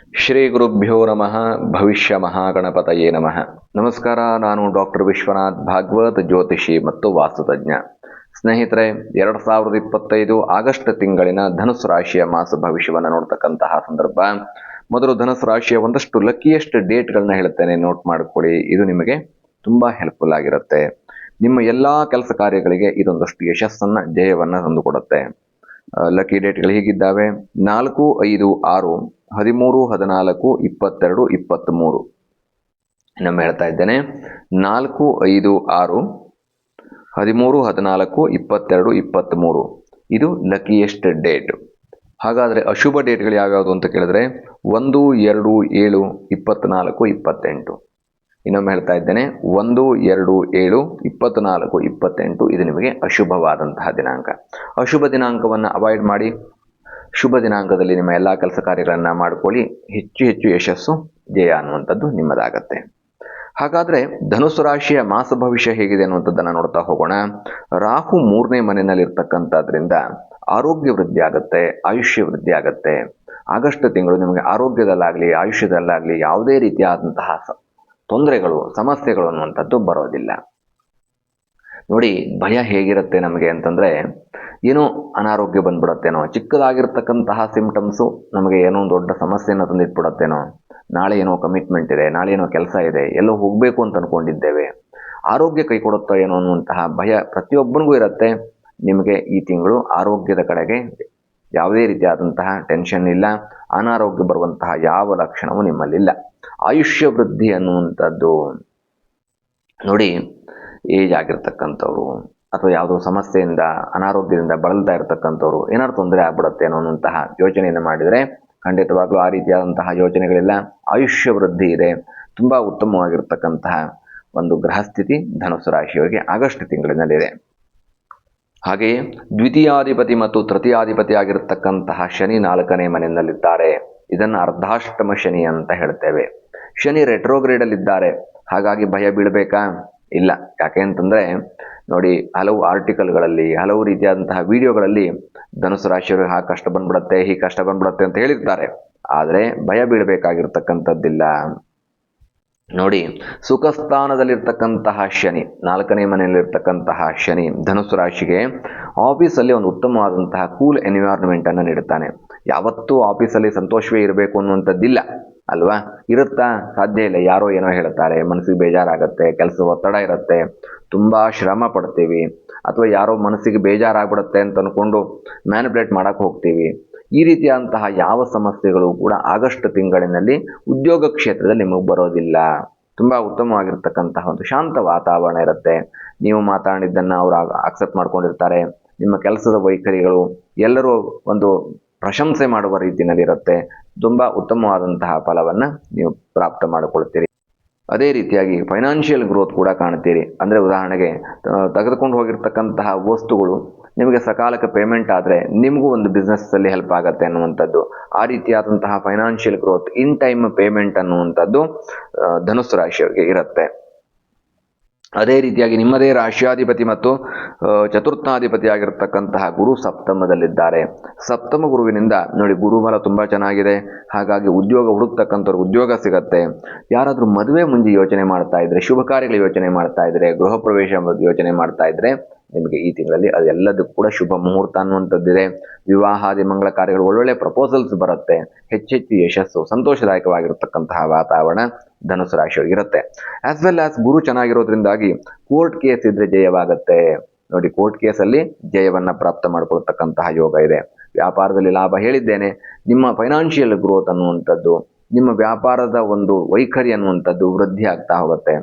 ಶ್ರೀ ಗುರುಭ್ಯೋ ನಮಃ. ಭವಿಷ್ಯ ಮಹಾಗಣಪತಯೇ ನಮಃ. ನಮಸ್ಕಾರ, ನಾನು ಡಾಕ್ಟರ್ ವಿಶ್ವನಾಥ್ ಭಾಗವತ್ ಜ್ಯೋತಿಷಿ ಮತ್ತು ವಾಸ್ತುತಜ್ಞ. ಸ್ನೇಹಿತರೆ, ಎರಡು ಸಾವಿರದ ಇಪ್ಪತ್ತೈದು ಆಗಸ್ಟ್ ತಿಂಗಳಿನ ಧನುಸು ರಾಶಿಯ ಮಾಸ ಭವಿಷ್ಯವನ್ನು ನೋಡ್ತಕ್ಕಂತಹ ಸಂದರ್ಭ. ಮೊದಲು ಧನುಸು ರಾಶಿಯ ಒಂದಷ್ಟು ಲಕ್ಕಿಯೆಸ್ಟ್ ಡೇಟ್ಗಳನ್ನ ಹೇಳ್ತೇನೆ ನೋಟ್ ಮಾಡ್ಕೊಳ್ಳಿ. ಇದು ನಿಮಗೆ ತುಂಬಾ ಹೆಲ್ಪ್ಫುಲ್ ಆಗಿರುತ್ತೆ. ನಿಮ್ಮ ಎಲ್ಲಾ ಕೆಲಸ ಕಾರ್ಯಗಳಿಗೆ ಇದೊಂದಷ್ಟು ಯಶಸ್ಸನ್ನ ಜಯವನ್ನ ತಂದುಕೊಡುತ್ತೆ. ಲಕ್ಕಿ ಡೇಟ್ಗಳು ಹೀಗಿದ್ದಾವೆ. ನಾಲ್ಕು, ಐದು, ಆರು, ಹದಿಮೂರು, ಹದಿನಾಲ್ಕು, ಇಪ್ಪತ್ತೆರಡು, ಇಪ್ಪತ್ತ್ಮೂರು. ನಮ್ಮ ಹೇಳ್ತಾ ಇದ್ದೇನೆ. ನಾಲ್ಕು, ಐದು, ಆರು, ಹದಿಮೂರು, ಹದಿನಾಲ್ಕು, ಇಪ್ಪತ್ತೆರಡು, ಇಪ್ಪತ್ತ್ಮೂರು. ಇದು ಲಕ್ಕಿಯೆಸ್ಟ್ ಡೇಟ್ ಹಾಗಾದರೆ ಅಶುಭ ಡೇಟ್ಗಳು ಯಾವ್ಯಾವುದು ಅಂತ ಕೇಳಿದ್ರೆ, ಒಂದು, ಎರಡು, ಏಳು, ಇಪ್ಪತ್ತ್ನಾಲ್ಕು, ಇಪ್ಪತ್ತೆಂಟು. ಇನ್ನೊಮ್ಮೆ ಹೇಳ್ತಾ ಇದ್ದೇನೆ, ಒಂದು, ಎರಡು, ಏಳು ಇಪ್ಪತ್ತ್ನಾಲ್ಕು ಇಪ್ಪತ್ತೆಂಟು, ಇದು ನಿಮಗೆ ಅಶುಭವಾದಂತಹ ದಿನಾಂಕ. ಅಶುಭ ದಿನಾಂಕವನ್ನು ಅವಾಯ್ಡ್ ಮಾಡಿ, ಶುಭ ದಿನಾಂಕದಲ್ಲಿ ನಿಮ್ಮ ಎಲ್ಲ ಕೆಲಸ ಕಾರ್ಯಗಳನ್ನು ಮಾಡಿಕೊಳ್ಳಿ. ಹೆಚ್ಚು ಹೆಚ್ಚು ಯಶಸ್ಸು ಜಯ ಅನ್ನುವಂಥದ್ದು ನಿಮ್ಮದಾಗತ್ತೆ. ಹಾಗಾದ್ರೆ ಧನುಸು ರಾಶಿಯ ಮಾಸ ಭವಿಷ್ಯ ಹೇಗಿದೆ ಅನ್ನುವಂಥದ್ದನ್ನು ನೋಡ್ತಾ ಹೋಗೋಣ. ರಾಹು ಮೂರನೇ ಮನೆಯಲ್ಲಿರ್ತಕ್ಕಂಥದ್ರಿಂದ ಆರೋಗ್ಯ ವೃದ್ಧಿ ಆಗುತ್ತೆ, ಆಯುಷ್ಯ ವೃದ್ಧಿ ಆಗುತ್ತೆ. ಆಗಸ್ಟ್ ತಿಂಗಳು ನಿಮಗೆ ಆರೋಗ್ಯದಲ್ಲಾಗಲಿ, ಆಯುಷ್ಯದಲ್ಲಾಗಲಿ ಯಾವುದೇ ರೀತಿಯಾದಂತಹ ತೊಂದರೆಗಳು, ಸಮಸ್ಯೆಗಳು ಅನ್ನುವಂಥದ್ದು ಬರೋದಿಲ್ಲ. ನೋಡಿ, ಭಯ ಹೇಗಿರುತ್ತೆ ನಮಗೆ ಅಂತಂದರೆ, ಏನೋ ಅನಾರೋಗ್ಯ ಬಂದ್ಬಿಡತ್ತೇನೋ, ಚಿಕ್ಕದಾಗಿರ್ತಕ್ಕಂತಹ ಸಿಂಪ್ಟಮ್ಸು ನಮಗೆ ಏನೋ ದೊಡ್ಡ ಸಮಸ್ಯೆಯನ್ನು ತಂದಿಟ್ಬಿಡತ್ತೇನೋ, ನಾಳೆ ಏನೋ ಕಮಿಟ್ಮೆಂಟ್ ಇದೆ, ನಾಳೆ ಏನೋ ಕೆಲಸ ಇದೆ, ಎಲ್ಲೋ ಹೋಗಬೇಕು ಅಂತ ಅಂದ್ಕೊಂಡಿದ್ದೇವೆ ಆರೋಗ್ಯ ಕೈ ಕೊಡುತ್ತೋ ಏನೋ ಅನ್ನುವಂತಹ ಭಯ ಪ್ರತಿಯೊಬ್ಬನಿಗೂ ಇರುತ್ತೆ. ನಿಮಗೆ ಈ ತಿಂಗಳು ಆರೋಗ್ಯದ ಕಡೆಗೆ ಯಾವುದೇ ರೀತಿಯಾದಂತಹ ಟೆನ್ಷನ್ ಇಲ್ಲ, ಅನಾರೋಗ್ಯ ಬರುವಂತಹ ಯಾವ ಲಕ್ಷಣವೂ ನಿಮ್ಮಲ್ಲಿಲ್ಲ. ಆಯುಷ್ಯ ವೃದ್ಧಿ ಅನ್ನುವಂಥದ್ದು. ನೋಡಿ, ಏಜ್ ಆಗಿರ್ತಕ್ಕಂಥವ್ರು ಅಥವಾ ಯಾವುದೋ ಸಮಸ್ಯೆಯಿಂದ, ಅನಾರೋಗ್ಯದಿಂದ ಬಳಲ್ತಾ ಇರತಕ್ಕಂಥವ್ರು ಏನಾದ್ರು ತೊಂದರೆ ಆಗ್ಬಿಡುತ್ತೆ ಅನ್ನೋಂತಹ ಯೋಚನೆಯನ್ನು ಮಾಡಿದರೆ, ಖಂಡಿತವಾಗ್ಲೂ ಆ ರೀತಿಯಾದಂತಹ ಯೋಚನೆಗಳಿಲ್ಲ. ಆಯುಷ್ಯ ವೃದ್ಧಿ ಇದೆ. ತುಂಬ ಉತ್ತಮವಾಗಿರ್ತಕ್ಕಂತಹ ಒಂದು ಗ್ರಹಸ್ಥಿತಿ ಧನುಸು ರಾಶಿಯವರಿಗೆ ಆಗಸ್ಟ್ ತಿಂಗಳಿನಲ್ಲಿದೆ. ಹಾಗೆಯೇ, ದ್ವಿತೀಯಾಧಿಪತಿ ಮತ್ತು ತೃತೀಯಾಧಿಪತಿ ಆಗಿರತಕ್ಕಂತಹ ಶನಿ ನಾಲ್ಕನೇ ಮನೆಯಲ್ಲಿದ್ದಾರೆ. ಇದನ್ನು ಅರ್ಧಾಷ್ಟಮ ಶನಿ ಅಂತ ಹೇಳ್ತೇವೆ. ಶನಿ ರೆಟ್ರೋಗ್ರೇಡ್ ಅಲ್ಲಿದ್ದಾರೆ. ಹಾಗಾಗಿ ಭಯ ಬೀಳಬೇಕಾ? ಇಲ್ಲ. ಯಾಕೆ ಅಂತಂದ್ರೆ, ನೋಡಿ, ಹಲವು ಆರ್ಟಿಕಲ್ಗಳಲ್ಲಿ ಹಲವು ರೀತಿಯಾದಂತಹ ವಿಡಿಯೋಗಳಲ್ಲಿ ಧನುಸು ರಾಶಿಯವರು ಹಾ ಕಷ್ಟ ಬಂದ್ಬಿಡತ್ತೆ, ಈ ಕಷ್ಟ ಬಂದ್ಬಿಡತ್ತೆ ಅಂತ ಹೇಳಿರ್ತಾರೆ. ಆದರೆ ಭಯ ಬೀಳಬೇಕಾಗಿರ್ತಕ್ಕಂಥದ್ದಿಲ್ಲ. ನೋಡಿ, ಸುಖಸ್ಥಾನದಲ್ಲಿರ್ತಕ್ಕಂತಹ ಶನಿ, ನಾಲ್ಕನೇ ಮನೆಯಲ್ಲಿರ್ತಕ್ಕಂತಹ ಶನಿ, ಧನುಸು ರಾಶಿಗೆ ಆಫೀಸಲ್ಲಿ ಒಂದು ಉತ್ತಮವಾದಂತಹ ಕೂಲ್ ಎನ್ವಿರಾನ್ಮೆಂಟ್ ಅನ್ನು ನೀಡುತ್ತಾನೆ. ಯಾವತ್ತೂ ಆಫೀಸಲ್ಲಿ ಸಂತೋಷವೇ ಇರಬೇಕು ಅನ್ನುವಂಥದ್ದಿಲ್ಲ. ಅಲ್ವಾ? ಇರುತ್ತಾ? ಸಾಧ್ಯ ಇಲ್ಲ. ಯಾರೋ ಏನೋ ಹೇಳ್ತಾರೆ ಮನಸ್ಸಿಗೆ ಬೇಜಾರಾಗತ್ತೆ. ಕೆಲಸದ ಒತ್ತಡ ಇರುತ್ತೆ. ತುಂಬ ಶ್ರಮ ಪಡ್ತೀವಿ. ಅಥವಾ ಯಾರೋ ಮನಸ್ಸಿಗೆ ಬೇಜಾರಾಗ್ಬಿಡುತ್ತೆ ಅಂತ ಅಂದ್ಕೊಂಡು ಮ್ಯಾನಿಪುಲೇಟ್ ಮಾಡೋಕ್ಕೆ ಹೋಗ್ತೀವಿ. ಈ ರೀತಿಯಾದಂತಹ ಯಾವ ಸಮಸ್ಯೆಗಳು ಕೂಡ ಆಗಸ್ಟ್ ತಿಂಗಳಿನಲ್ಲಿ ಉದ್ಯೋಗ ಕ್ಷೇತ್ರದಲ್ಲಿ ನಿಮಗೆ ಬರೋದಿಲ್ಲ. ತುಂಬ ಉತ್ತಮವಾಗಿರ್ತಕ್ಕಂತಹ ಒಂದು ಶಾಂತ ವಾತಾವರಣ ಇರುತ್ತೆ. ನೀವು ಮಾತಾಡಿದ್ದನ್ನು ಅವರು ಅಕ್ಸೆಪ್ಟ್ ಮಾಡ್ಕೊಂಡಿರ್ತಾರೆ. ನಿಮ್ಮ ಕೆಲಸದ ವೈಖರಿಗಳು ಎಲ್ಲರೂ ಒಂದು ಪ್ರಶಂಸೆ ಮಾಡುವ ರೀತಿಯಲ್ಲಿ ಇರುತ್ತೆ ತುಂಬಾ ಉತ್ತಮವಾದಂತಹ ಫಲವನ್ನು ನೀವು ಪ್ರಾಪ್ತ ಮಾಡಿಕೊಳ್ತೀರಿ. ಅದೇ ರೀತಿಯಾಗಿ ಫೈನಾನ್ಷಿಯಲ್ ಗ್ರೋತ್ ಕೂಡ ಕಾಣ್ತೀರಿ ಅಂದರೆ ಉದಾಹರಣೆಗೆ ತೆಗೆದುಕೊಂಡು ಹೋಗಿರ್ತಕ್ಕಂತಹ ವಸ್ತುಗಳು ನಿಮಗೆ ಸಕಾಲಕ್ಕೆ ಪೇಮೆಂಟ್ ಆದರೆ ನಿಮಗೂ ಒಂದು ಬಿಸ್ನೆಸ್ಸಲ್ಲಿ ಹೆಲ್ಪ್ ಆಗುತ್ತೆ ಅನ್ನುವಂಥದ್ದು. ಆ ರೀತಿಯಾದಂತಹ financial growth in time payment ಅನ್ನುವಂಥದ್ದು ಧನುಸ್ಸು ರಾಶಿಯವರಿಗೆ ಇರುತ್ತೆ. ಅದೇ ರೀತಿಯಾಗಿ ನಿಮ್ಮದೇ ರಾಶಿಯಾಧಿಪತಿ ಮತ್ತು ಚತುರ್ಥಾಧಿಪತಿ ಆಗಿರತಕ್ಕಂತಹ ಗುರು ಸಪ್ತಮದಲ್ಲಿದ್ದಾರೆ. ಸಪ್ತಮ ಗುರುವಿನಿಂದ ನೋಡಿ ಗುರುಬಲ ತುಂಬ ಚೆನ್ನಾಗಿದೆ. ಹಾಗಾಗಿ ಉದ್ಯೋಗ ಹುಡುಕ್ತಕ್ಕಂಥವ್ರು ಉದ್ಯೋಗ ಸಿಗತ್ತೆ. ಯಾರಾದರೂ ಮದುವೆ ಮುಂಜಿ ಯೋಚನೆ ಮಾಡ್ತಾ ಇದ್ರೆ, ಶುಭ ಕಾರ್ಯಗಳು ಯೋಚನೆ ಮಾಡ್ತಾ ಇದ್ರೆ, ಗೃಹ ಪ್ರವೇಶ ಯೋಚನೆ ಮಾಡ್ತಾ ಇದ್ರೆ ನಿಮಗೆ ಈ ತಿಂಗಳಲ್ಲಿ ಅದೆಲ್ಲದಕ್ಕೂ ಕೂಡ ಶುಭ ಮುಹೂರ್ತ ಅನ್ನುವಂಥದ್ದಿದೆ. ವಿವಾಹಾದಿ ಮಂಗಳ ಕಾರ್ಯಗಳು, ಒಳ್ಳೊಳ್ಳೆ ಪ್ರಪೋಸಲ್ಸ್ ಬರುತ್ತೆ. ಹೆಚ್ಚೆಚ್ಚು ಯಶಸ್ಸು, ಸಂತೋಷದಾಯಕವಾಗಿರತಕ್ಕಂತಹ ವಾತಾವರಣ ಧನುಸು ರಾಶಿಯೊಳಗೆ ಇರುತ್ತೆ. ಆಸ್ ವೆಲ್ ಆಸ್ ಗುರು ಚೆನ್ನಾಗಿರೋದ್ರಿಂದಾಗಿ ಕೋರ್ಟ್ ಕೇಸ್ ಇದ್ರೆ ಜಯವಾಗುತ್ತೆ. ನೋಡಿ ಕೋರ್ಟ್ ಕೇಸಲ್ಲಿ ಜಯವನ್ನು ಪ್ರಾಪ್ತ ಮಾಡಿಕೊಳ್ತಕ್ಕಂತಹ ಯೋಗ ಇದೆ. ವ್ಯಾಪಾರದಲ್ಲಿ ಲಾಭ ಹೇಳಿದ್ದೇನೆ. ನಿಮ್ಮ ಫೈನಾನ್ಷಿಯಲ್ ಗ್ರೋತ್ ಅನ್ನುವಂಥದ್ದು, ನಿಮ್ಮ ವ್ಯಾಪಾರದ ಒಂದು ವೈಖರಿ ಅನ್ನುವಂಥದ್ದು ವೃದ್ಧಿ ಆಗ್ತಾ ಹೋಗುತ್ತೆ.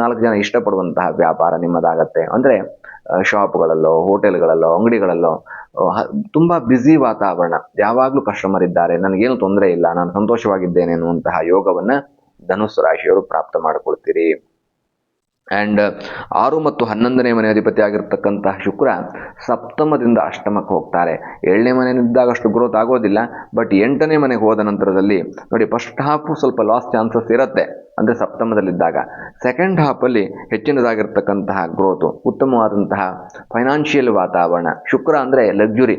ನಾಲ್ಕು ಜನ ಇಷ್ಟಪಡುವಂತಹ ವ್ಯಾಪಾರ ನಿಮ್ಮದಾಗತ್ತೆ. ಅಂದ್ರೆ ಶಾಪ್ಗಳಲ್ಲೋ ಹೋಟೆಲ್ಗಳಲ್ಲೋ, ಅಂಗಡಿಗಳಲ್ಲೋ ತುಂಬ ಬ್ಯುಸಿ ವಾತಾವರಣ. ಯಾವಾಗಲೂ ಕಸ್ಟಮರ್ ಇದ್ದಾರೆ. ನನಗೇನು ತೊಂದರೆ ಇಲ್ಲ. ನಾನು ಸಂತೋಷವಾಗಿದ್ದೇನೆ ಅನ್ನುವಂತಹ ಯೋಗವನ್ನು ಧನುಸ್ಸು ರಾಶಿಯವರು ಪ್ರಾಪ್ತ ಮಾಡಿಕೊಳ್ತೀರಿ. ಅಂಡ್ ಆರು ಮತ್ತು ಹನ್ನೊಂದನೇ ಮನೆ ಅಧಿಪತಿ ಆಗಿರ್ತಕ್ಕಂತಹ ಶುಕ್ರ ಸಪ್ತಮದಿಂದ ಅಷ್ಟಮಕ್ಕೆ ಹೋಗ್ತಾರೆ. ಏಳನೇ ಮನೆಯಲ್ಲಿದ್ದಾಗ ಅಷ್ಟು ಗ್ರೋತ್ ಆಗೋದಿಲ್ಲ. ಬಟ್ ಎಂಟನೇ ಮನೆಗೆ ಹೋದ ನಂತರದಲ್ಲಿ ನೋಡಿ ಫಸ್ಟ್ ಹಾಫು ಸ್ವಲ್ಪ ಲಾಸ್ ಚಾನ್ಸಸ್ ಇರುತ್ತೆ. ಅಂದರೆ ಸಪ್ತಮದಲ್ಲಿದ್ದಾಗ. ಸೆಕೆಂಡ್ ಹಾಫಲ್ಲಿ ಹೆಚ್ಚಿನದಾಗಿರ್ತಕ್ಕಂತಹ ಗ್ರೋತು ಉತ್ತಮವಾದಂತಹ ಫೈನಾನ್ಷಿಯಲ್ ವಾತಾವರಣ, ಶುಕ್ರ ಅಂದರೆ ಲಗ್ಜುರಿ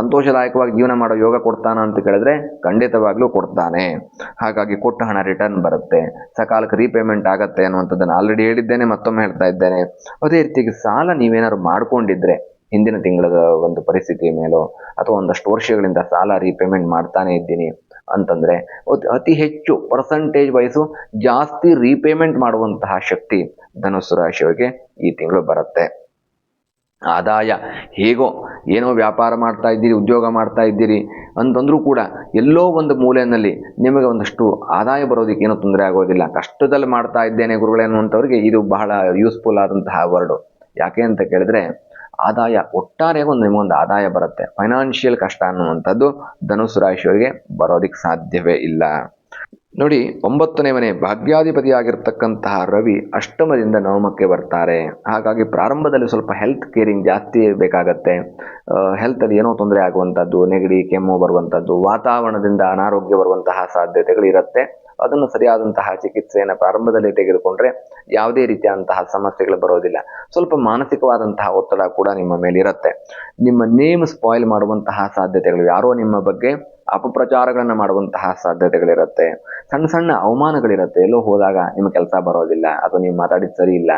ಸಂತೋಷದಾಯಕವಾಗಿ ಜೀವನ ಮಾಡೋ ಯೋಗ ಕೊಡ್ತಾನ ಅಂತ ಕೇಳಿದ್ರೆ ಖಂಡಿತವಾಗ್ಲೂ ಕೊಡ್ತಾನೆ. ಹಾಗಾಗಿ ಕೊಟ್ಟ ಹಣ ರಿಟರ್ನ್ ಬರುತ್ತೆ. ಸಕಾಲಕ್ಕೆ ರೀಪೇಮೆಂಟ್ ಆಗತ್ತೆ ಅನ್ನುವಂಥದ್ದನ್ನು ಆಲ್ರೆಡಿ ಹೇಳಿದ್ದೇನೆ, ಮತ್ತೊಮ್ಮೆ ಹೇಳ್ತಾ ಇದ್ದೇನೆ. ಅದೇ ರೀತಿಗೆ ಸಾಲ ನೀವೇನಾದ್ರು ಮಾಡ್ಕೊಂಡಿದ್ರೆ ಹಿಂದಿನ ತಿಂಗಳ ಒಂದು ಪರಿಸ್ಥಿತಿಯ ಮೇಲೋ ಅಥವಾ ಒಂದಷ್ಟು ವರ್ಷಗಳಿಂದ ಸಾಲ ರೀಪೇಮೆಂಟ್ ಮಾಡ್ತಾನೆ ಇದ್ದೀನಿ ಅಂತಂದ್ರೆ ಅತಿ- ಹೆಚ್ಚು ಪರ್ಸಂಟೇಜ್ ವೈಸು ಜಾಸ್ತಿ ರೀಪೇಮೆಂಟ್ ಮಾಡುವಂತಹ ಶಕ್ತಿ ಧನುಸ್ಸು ರಾಶಿಯವರಿಗೆ ಈ ತಿಂಗಳು ಬರುತ್ತೆ. ಆದಾಯ ಹೇಗೋ ಏನೋ ವ್ಯಾಪಾರ ಮಾಡ್ತಾ ಇದ್ದೀರಿ, ಉದ್ಯೋಗ ಮಾಡ್ತಾ ಇದ್ದೀರಿ ಅಂತಂದ್ರೂ ಕೂಡ ಎಲ್ಲೋ ಒಂದು ಮೂಲೆಯಲ್ಲಿ ನಿಮಗೆ ಒಂದಷ್ಟು ಆದಾಯ ಬರೋದಕ್ಕೆ ಏನೂ ತೊಂದರೆ ಆಗೋದಿಲ್ಲ. ಕಷ್ಟದಲ್ಲಿ ಮಾಡ್ತಾ ಇದ್ದೇನೆ ಗುರುಗಳೇ ಅನ್ನುವಂಥವ್ರಿಗೆ ಇದು ಬಹಳ ಯೂಸ್ಫುಲ್ ಆದಂತಹ ವರ್ಡು ಯಾಕೆ ಅಂತ ಕೇಳಿದ್ರೆ ಆದಾಯ ಒಟ್ಟಾರೆ ಒಂದು ನಿಮಗೊಂದು ಆದಾಯ ಬರುತ್ತೆ. ಫೈನಾನ್ಷಿಯಲ್ ಕಷ್ಟ ಅನ್ನುವಂಥದ್ದು ಧನುಸು ರಾಶಿಯವರಿಗೆ ಬರೋದಕ್ಕೆ ಸಾಧ್ಯವೇ ಇಲ್ಲ. ನೋಡಿ, ಒಂಬತ್ತನೇ ಮನೆ ಭಾಗ್ಯಾಧಿಪತಿಯಾಗಿರ್ತಕ್ಕಂತಹ ರವಿ ಅಷ್ಟಮದಿಂದ ನವಮಕ್ಕೆ ಬರ್ತಾರೆ. ಹಾಗಾಗಿ ಪ್ರಾರಂಭದಲ್ಲಿ ಸ್ವಲ್ಪ ಹೆಲ್ತ್ ಕೇರಿಂಗ್ ಜಾಸ್ತಿ ಬೇಕಾಗತ್ತೆ. ಹೆಲ್ತಲ್ಲಿ ಏನೋ ತೊಂದರೆ ಆಗುವಂಥದ್ದು, ನೆಗಡಿ, ಕೆಮ್ಮು ಬರುವಂಥದ್ದು, ವಾತಾವರಣದಿಂದ ಅನಾರೋಗ್ಯ ಬರುವಂತಹ ಸಾಧ್ಯತೆಗಳು ಇರುತ್ತೆ ಅದನ್ನು ಸರಿಯಾದಂತಹ ಚಿಕಿತ್ಸೆಯನ್ನು ಪ್ರಾರಂಭದಲ್ಲಿ ತೆಗೆದುಕೊಂಡ್ರೆ ಯಾವುದೇ ರೀತಿಯಾದಂತಹ ಸಮಸ್ಯೆಗಳು ಬರೋದಿಲ್ಲ. ಸ್ವಲ್ಪ ಮಾನಸಿಕವಾದಂತಹ ಒತ್ತಡ ಕೂಡ ನಿಮ್ಮ ಮೇಲೆ ಇರುತ್ತೆ ನಿಮ್ಮ ನೇಮ್ ಸ್ಪಾಯ್ಲ್ ಮಾಡುವಂತಹ ಸಾಧ್ಯತೆಗಳು ಯಾರೋ ನಿಮ್ಮ ಬಗ್ಗೆ ಅಪಪ್ರಚಾರಗಳನ್ನು ಮಾಡುವಂತಹ ಸಾಧ್ಯತೆಗಳಿರುತ್ತೆ. ಸಣ್ಣ ಸಣ್ಣ ಅವಮಾನಗಳಿರುತ್ತೆ. ಎಲ್ಲೋ ಹೋದಾಗ ನಿಮ್ಮ ಕೆಲಸ ಬರೋದಿಲ್ಲ. ಅಥವಾ ನೀವು ಮಾತಾಡಿದ ಸರಿ ಇಲ್ಲ.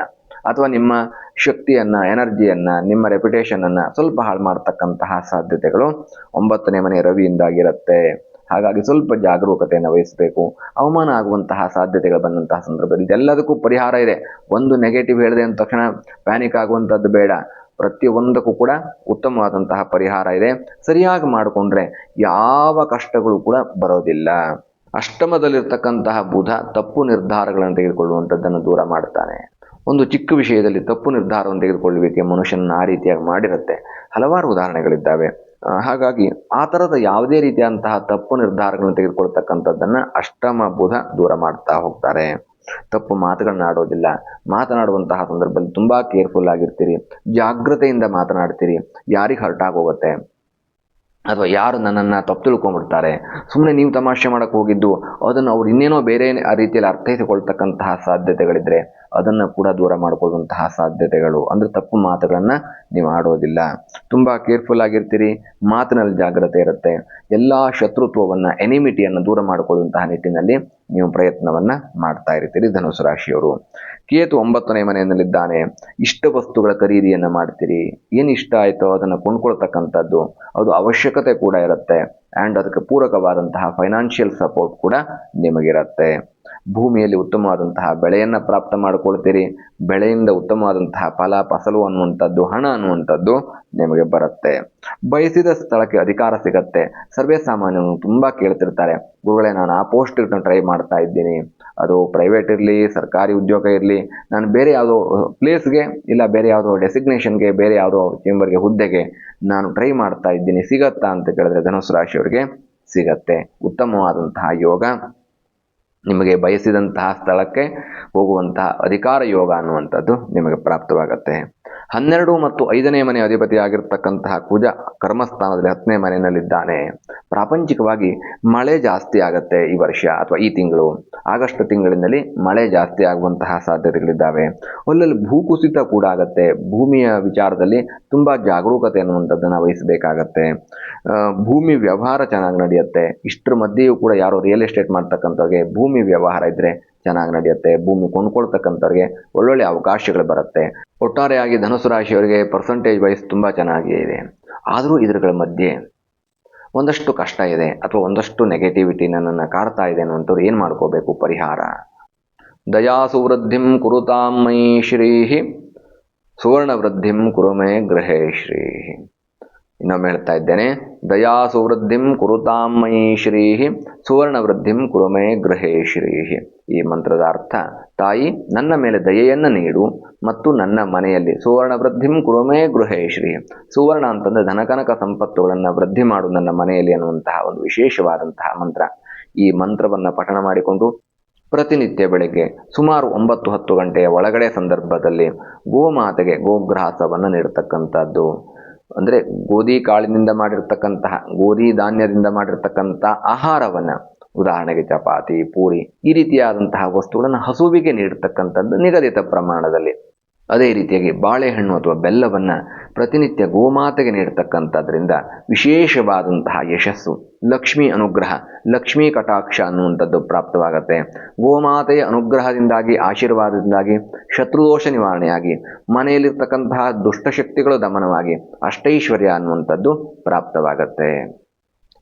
ಅಥವಾ ನಿಮ್ಮ ಶಕ್ತಿಯನ್ನ, ಎನರ್ಜಿಯನ್ನ, ನಿಮ್ಮ ರೆಪ್ಯುಟೇಷನ್ ಅನ್ನ ಸ್ವಲ್ಪ ಹಾಳು ಮಾಡತಕ್ಕಂತಹ ಸಾಧ್ಯತೆಗಳು ಒಂಬತ್ತನೇ ಮನೆ ರವಿಯಿಂದಾಗಿರುತ್ತೆ. ಹಾಗಾಗಿ ಸ್ವಲ್ಪ ಜಾಗರೂಕತೆಯನ್ನು ವಹಿಸಬೇಕು, ಅವಮಾನ ಆಗುವಂತಹ ಸಾಧ್ಯತೆಗಳು ಬಂದಂತಹ ಸಂದರ್ಭದಲ್ಲಿ ಇದೆಲ್ಲದಕ್ಕೂ ಪರಿಹಾರ ಇದೆ. ಒಂದು ನೆಗೆಟಿವ್ ಹೇಳಿದೆ ಅಂದ ತಕ್ಷಣ ಪ್ಯಾನಿಕ್ ಆಗುವಂಥದ್ದು ಬೇಡ. ಪ್ರತಿಯೊಂದಕ್ಕೂ ಕೂಡ ಉತ್ತಮವಾದಂತಹ ಪರಿಹಾರ ಇದೆ. ಸರಿಯಾಗಿ ಮಾಡಿಕೊಂಡ್ರೆ ಯಾವ ಕಷ್ಟಗಳು ಕೂಡ ಬರೋದಿಲ್ಲ. ಅಷ್ಟಮದಲ್ಲಿರ್ತಕ್ಕಂತಹ ಬುಧ ತಪ್ಪು ನಿರ್ಧಾರಗಳನ್ನು ತೆಗೆದುಕೊಳ್ಳುವಂಥದ್ದನ್ನು ದೂರ ಮಾಡ್ತಾನೆ ಒಂದು ಚಿಕ್ಕ ವಿಷಯದಲ್ಲಿ ತಪ್ಪು ನಿರ್ಧಾರವನ್ನು ತೆಗೆದುಕೊಳ್ಳುವಿಕೆ ಮನುಷ್ಯನ ಆ ರೀತಿಯಾಗಿ ಮಾಡಿರುತ್ತೆ. ಹಲವಾರು ಉದಾಹರಣೆಗಳಿದ್ದಾವೆ. ಹಾಗಾಗಿ ಆ ಥರದ ಯಾವುದೇ ರೀತಿಯಾದಂತಹ ತಪ್ಪು ನಿರ್ಧಾರಗಳನ್ನು ತೆಗೆದುಕೊಳ್ತಕ್ಕಂಥದ್ದನ್ನು ಅಷ್ಟಮ ಬುಧ ದೂರ ಮಾಡ್ತಾ ಹೋಗ್ತಾರೆ. ತಪ್ಪು ಮಾತುಗಳನ್ನ ಆಡೋದಿಲ್ಲ. ಮಾತನಾಡುವಂತಹ ಸಂದರ್ಭದಲ್ಲಿ ತುಂಬ ಕೇರ್ಫುಲ್ ಆಗಿರ್ತೀರಿ. ಜಾಗ್ರತೆಯಿಂದ ಮಾತನಾಡ್ತೀರಿ. ಯಾರಿಗೆ ಹರ್ಟ್ ಆಗೋಗುತ್ತೆ? ಅಥವಾ ಯಾರು ನನ್ನನ್ನು ತಪ್ಪು ತಿಳ್ಕೊಂಡ್ಬಿಡ್ತಾರೆ? ಸುಮ್ಮನೆ ನೀವು ತಮಾಷೆ ಮಾಡಕ್ಕೆ ಹೋಗಿದ್ದು, ಅದನ್ನು ಅವ್ರು ಇನ್ನೇನೋ ಬೇರೆ ಆ ರೀತಿಯಲ್ಲಿ ಅರ್ಥೈಸಿಕೊಳ್ತಕ್ಕಂತಹ ಸಾಧ್ಯತೆಗಳಿದ್ರೆ ಅದನ್ನು ಕೂಡ ದೂರ ಮಾಡಿಕೊಳ್ಳುವಂತಹ ಸಾಧ್ಯತೆಗಳು. ಅಂದರೆ ತಪ್ಪು ಮಾತುಗಳನ್ನು ನೀವು ಆಡೋದಿಲ್ಲ. ತುಂಬ ಕೇರ್ಫುಲ್ ಆಗಿರ್ತೀರಿ, ಮಾತಿನಲ್ಲಿ ಜಾಗ್ರತೆ ಇರುತ್ತೆ. ಎಲ್ಲ ಶತ್ರುತ್ವವನ್ನು ಎನಿಮಿಟಿಯನ್ನು ದೂರ ಮಾಡಿಕೊಳ್ಳುವಂತಹ ನಿಟ್ಟಿನಲ್ಲಿ ನೀವು ಪ್ರಯತ್ನವನ್ನು ಮಾಡ್ತಾ ಇರ್ತೀರಿ ಧನುಸು ರಾಶಿಯವರು. ಕೇತು ಒಂಬತ್ತನೇ ಮನೆಯಲ್ಲಿದ್ದಾನೆ. ಇಷ್ಟ ವಸ್ತುಗಳ ಖರೀದಿಯನ್ನು ಮಾಡ್ತೀರಿ. ಏನು ಇಷ್ಟ ಆಯಿತೋ ಅದನ್ನು ಕೊಂಡ್ಕೊಳ್ತಕ್ಕಂಥದ್ದು, ಅದು ಅವಶ್ಯಕತೆ ಕೂಡ ಇರುತ್ತೆ. ಆ್ಯಂಡ್ ಅದಕ್ಕೆ ಪೂರಕವಾದಂತಹ ಫೈನಾನ್ಷಿಯಲ್ ಸಪೋರ್ಟ್ ಕೂಡ ನಿಮಗಿರುತ್ತೆ. ಭೂಮಿಯಲ್ಲಿ ಉತ್ತಮವಾದಂತಹ ಬೆಳೆಯನ್ನು ಪ್ರಾಪ್ತ ಮಾಡಿಕೊಳ್ತೀರಿ. ಬೆಳೆಯಿಂದ ಉತ್ತಮವಾದಂತಹ ಫಲ ಫಸಲು ಅನ್ನುವಂಥದ್ದು, ಹಣ ಅನ್ನುವಂಥದ್ದು ನಿಮಗೆ ಬರುತ್ತೆ. ಬಯಸಿದ ಸ್ಥಳಕ್ಕೆ ಅಧಿಕಾರ ಸಿಗತ್ತೆ. ಸರ್ವೇ ಸಾಮಾನ್ಯವನ್ನು ತುಂಬ ಕೇಳ್ತಿರ್ತಾರೆ. ಗುರುಗಳೇ, ನಾನು ಆ ಪೋಸ್ಟ್ ಟ್ರೈ ಮಾಡ್ತಾ ಇದ್ದೀನಿ. ಅದು ಪ್ರೈವೇಟ್ ಇರಲಿ, ಸರ್ಕಾರಿ ಉದ್ಯೋಗ ಇರಲಿ, ನಾನು ಬೇರೆ ಯಾವುದೋ ಪ್ಲೇಸ್ಗೆ ಇಲ್ಲ ಬೇರೆ ಯಾವುದೋ ಡೆಸಿಗ್ನೇಷನ್ಗೆ ಬೇರೆ ಯಾವುದೋ ಚೇಂಬರ್ಗೆ ಹುದ್ದೆಗೆ ನಾನು ಟ್ರೈ ಮಾಡ್ತಾ ಇದ್ದೀನಿ. ಸಿಗತ್ತಾ ಅಂತ ಕೇಳಿದ್ರೆ ಧನುಸು ರಾಶಿಯವರಿಗೆ ಸಿಗತ್ತೆ. ಉತ್ತಮವಾದಂತಹ ಯೋಗ ನಿಮಗೆ ಬಯಸಿದಂತಹ ಸ್ಥಳಕ್ಕೆ ಹೋಗುವಂತಹ ಅಧಿಕಾರ ಯೋಗ ಅನ್ನುವಂಥದ್ದು ನಿಮಗೆ ಪ್ರಾಪ್ತವಾಗತ್ತೆ. ಹನ್ನೆರಡು ಮತ್ತು ಐದನೇ ಮನೆ ಅಧಿಪತಿ ಆಗಿರ್ತಕ್ಕಂತಹ ಕುಜ ಕರ್ಮಸ್ಥಾನದಲ್ಲಿ ಹತ್ತನೇ ಮನೆಯಲ್ಲಿದ್ದಾನೆ. ಪ್ರಾಪಂಚಿಕವಾಗಿ ಮಳೆ ಜಾಸ್ತಿ ಆಗತ್ತೆ ಈ ವರ್ಷ ಅಥವಾ ಈ ತಿಂಗಳು. ಆಗಸ್ಟ್ ತಿಂಗಳಿನಲ್ಲಿ ಮಳೆ ಜಾಸ್ತಿ ಆಗುವಂತಹ ಸಾಧ್ಯತೆಗಳಿದ್ದಾವೆ. ಅಲ್ಲಲ್ಲಿ ಭೂಕುಸಿತ ಕೂಡ ಆಗತ್ತೆ. ಭೂಮಿಯ ವಿಚಾರದಲ್ಲಿ ತುಂಬ ಜಾಗರೂಕತೆ ಅನ್ನುವಂಥದ್ದನ್ನು ವಹಿಸಬೇಕಾಗತ್ತೆ. ಭೂಮಿ ವ್ಯವಹಾರ ಚೆನ್ನಾಗಿ ನಡೆಯುತ್ತೆ. ಇಷ್ಟರ ಮಧ್ಯೆಯೂ ಕೂಡ ಯಾರೋ ರಿಯಲ್ ಎಸ್ಟೇಟ್ ಮಾಡ್ತಕ್ಕಂಥವ್ರಿಗೆ ಭೂಮಿ ವ್ಯವಹಾರ ಇದ್ದರೆ ಚೆನ್ನಾಗಿ ನಡೆಯುತ್ತೆ. ಭೂಮಿ ಕೊಂಡ್ಕೊಳ್ತಕ್ಕಂಥವ್ರಿಗೆ ಒಳ್ಳೊಳ್ಳೆ ಅವಕಾಶಗಳು ಬರುತ್ತೆ. ಒಟ್ಟಾರೆಯಾಗಿ ಧನುಸು ರಾಶಿಯವರಿಗೆ ಪರ್ಸೆಂಟೇಜ್ ವೈಸ್ ತುಂಬ ಚೆನ್ನಾಗಿ ಇದೆ. ಆದರೂ ಇದರುಗಳ ಮಧ್ಯೆ ಒಂದಷ್ಟು ಕಷ್ಟ ಇದೆ ಅಥವಾ ಒಂದಷ್ಟು ನೆಗೆಟಿವಿಟಿ ನನ್ನನ್ನು ಕಾಡ್ತಾ ಇದೆ ಅನ್ನೋಂಥವ್ರು ಏನು ಮಾಡ್ಕೋಬೇಕು? ಪರಿಹಾರ. ದಯಾ ಸುವೃದ್ಧಿಂ ಕುರುತಾಂ ಮೈ ಶ್ರೀಹಿ ಸುವರ್ಣ ವೃದ್ಧಿಂ ಕುರುಮೆ ಗೃಹೇ ಶ್ರೀಹಿ. ಇನ್ನೊಮ್ಮೆ ಹೇಳ್ತಾ ಇದ್ದೇನೆ, ದಯಾ ಸುವೃದ್ಧಿಂ ಕುರುತಾಂ ಮಯಿ ಶ್ರೀಹಿ ಸುವರ್ಣ ವೃದ್ಧಿಂ ಕುರುಮೇ ಗೃಹೇ ಶ್ರೀಹಿ. ಈ ಮಂತ್ರದ ಅರ್ಥ, ತಾಯಿ, ನನ್ನ ಮೇಲೆ ದಯೆಯನ್ನು ನೀಡು ಮತ್ತು ನನ್ನ ಮನೆಯಲ್ಲಿ ಸುವರ್ಣ ವೃದ್ಧಿಂ ಕುರುಮೇ ಗೃಹೇ ಶ್ರೀಹಿ. ಸುವರ್ಣ ಅಂತಂದ್ರೆ ಧನಕನಕ ಸಂಪತ್ತುಗಳನ್ನು ವೃದ್ಧಿ ಮಾಡು ನನ್ನ ಮನೆಯಲ್ಲಿ ಅನ್ನುವಂತಹ ಒಂದು ವಿಶೇಷವಾದಂತಹ ಮಂತ್ರ. ಈ ಮಂತ್ರವನ್ನು ಪಠಣ ಮಾಡಿಕೊಂಡು ಪ್ರತಿನಿತ್ಯ ಬೆಳಗ್ಗೆ ಸುಮಾರು ಒಂಬತ್ತು ಹತ್ತು ಗಂಟೆಯ ಒಳಗಡೆ ಸಂದರ್ಭದಲ್ಲಿ ಗೋಮಾತೆಗೆ ಗೋಗ್ರಾಸವನ್ನು ನೀಡತಕ್ಕಂಥದ್ದು. ಅಂದರೆ ಗೋಧಿ ಕಾಳಿನಿಂದ ಮಾಡಿರ್ತಕ್ಕಂತಹ, ಗೋಧಿ ಧಾನ್ಯದಿಂದ ಮಾಡಿರ್ತಕ್ಕಂಥ ಆಹಾರವನ್ನು ಉದಾಹರಣೆಗೆ ಚಪಾತಿ, ಪೂರಿ ಈ ರೀತಿಯಾದಂತಹ ವಸ್ತುಗಳನ್ನು ಹಸುವಿಗೆ ನೀಡತಕ್ಕಂಥದ್ದು ನಿಗದಿತ ಪ್ರಮಾಣದಲ್ಲಿ. ಅದೇ ರೀತಿಯಾಗಿ ಬಾಳೆಹಣ್ಣು ಅಥವಾ ಬೆಲ್ಲವನ್ನು ಪ್ರತಿನಿತ್ಯ ಗೋಮಾತೆಗೆ ನೀಡತಕ್ಕಂಥದ್ರಿಂದ ವಿಶೇಷವಾದಂತಹ ಯಶಸ್ಸು, ಲಕ್ಷ್ಮಿ ಅನುಗ್ರಹ, ಲಕ್ಷ್ಮೀ ಕಟಾಕ್ಷ ಅನ್ನುವಂಥದ್ದು ಪ್ರಾಪ್ತವಾಗತ್ತೆ. ಗೋಮಾತೆಯ ಅನುಗ್ರಹದಿಂದಾಗಿ, ಆಶೀರ್ವಾದದಿಂದಾಗಿ, ಶತ್ರುದೋಷ ನಿವಾರಣೆಯಾಗಿ, ಮನೆಯಲ್ಲಿರ್ತಕ್ಕಂತಹ ದುಷ್ಟಶಕ್ತಿಗಳು ದಮನವಾಗಿ ಅಷ್ಟೈಶ್ವರ್ಯ ಅನ್ನುವಂಥದ್ದು ಪ್ರಾಪ್ತವಾಗತ್ತೆ.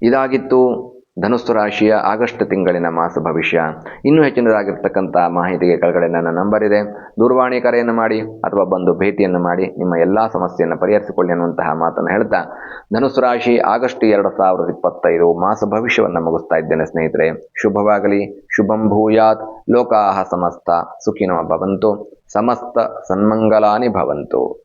ಇದಾಗಿತ್ತು ಧನುಸ್ಸು ರಾಶಿಯ ಆಗಸ್ಟ್ ತಿಂಗಳಿನ ಮಾಸ ಭವಿಷ್ಯ. ಇನ್ನೂ ಹೆಚ್ಚಿನದಾಗಿರ್ತಕ್ಕಂಥ ಮಾಹಿತಿಗೆ ಕೆಳಗಡೆ ನನ್ನ ನಂಬರ್ ಇದೆ ದೂರವಾಣಿ ಕರೆಯನ್ನು ಮಾಡಿ ಅಥವಾ ಬಂದು ಭೇಟಿಯನ್ನು ಮಾಡಿ ನಿಮ್ಮ ಎಲ್ಲ ಸಮಸ್ಯೆಯನ್ನು ಪರಿಹರಿಸಿಕೊಳ್ಳಿ ಅನ್ನುವಂತಹ ಮಾತನ್ನು ಹೇಳ್ತಾ ಧನುಸ್ಸು ರಾಶಿ ಆಗಸ್ಟ್ ಎರಡು ಸಾವಿರದ ಇಪ್ಪತ್ತೈದು ಮಾಸ ಭವಿಷ್ಯವನ್ನು ಮುಗಿಸ್ತಾ ಇದ್ದೇನೆ ಸ್ನೇಹಿತರೆ. ಶುಭವಾಗಲಿ. ಶುಭಂ ಭೂಯಾತ್. ಲೋಕಾಹ ಸಮಸ್ತ. ಸುಖಿನೋ ಭವಂತು. ಸಮಸ್ತ ಸನ್ಮಂಗಲಾನಿ ಭವಂತು.